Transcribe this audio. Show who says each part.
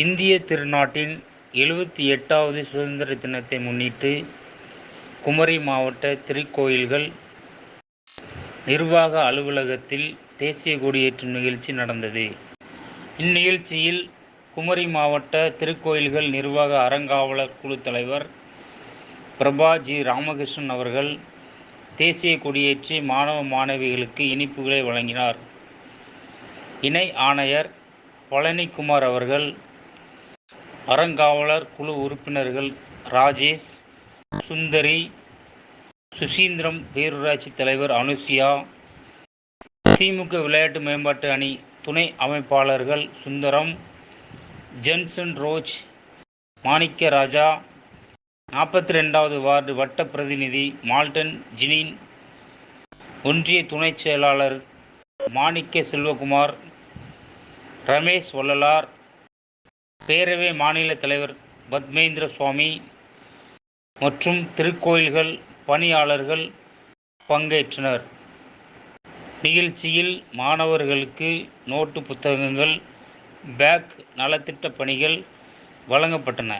Speaker 1: இந்திய திருநாட்டின் எழுபத்தி எட்டாவது சுதந்திர தினத்தை முன்னிட்டு குமரி மாவட்ட திருக்கோயில்கள் நிர்வாக அலுவலகத்தில் தேசிய கொடியேற்றும் நிகழ்ச்சி நடந்தது. இந்நிகழ்ச்சியில் குமரி மாவட்ட திருக்கோயில்கள் நிர்வாக அறங்காவலர் குழு தலைவர் பிரபாஜி ராமகிருஷ்ணன் அவர்கள் தேசிய கொடியேற்றி மாணவ மாணவிகளுக்கு இனிப்புகளை வழங்கினார். இணை ஆணையர் பழனிக்குமார் அவர்கள் அறங்காவலர் குழு உறுப்பினர்கள் ராஜேஷ் சுந்தரி சுசீந்திரம் பேரூராட்சி தலைவர் அனுசியா திமுக விளையாட்டு மேம்பாட்டு அணி துணை அமைப்பாளர்கள் சுந்தரம் ஜென்சன் ரோஜ் மாணிக்க ராஜா நாற்பத்தி ரெண்டாவது வார்டு வட்ட பிரதிநிதி மால்டன் ஜினின் ஒன்றிய துணைச் செயலாளர் மாணிக்க செல்வகுமார் ரமேஷ் வள்ளலார் பேரவை மாநில தலைவர் பத்மேந்திர சுவாமி மற்றும் திருக்கோயில்கள் பணியாளர்கள் பங்கேற்றனர். நிகழ்ச்சியில் மாணவர்களுக்கு நோட்டு புத்தகங்கள் பேக் நலத்திட்ட பணிகள் வழங்கப்பட்டன.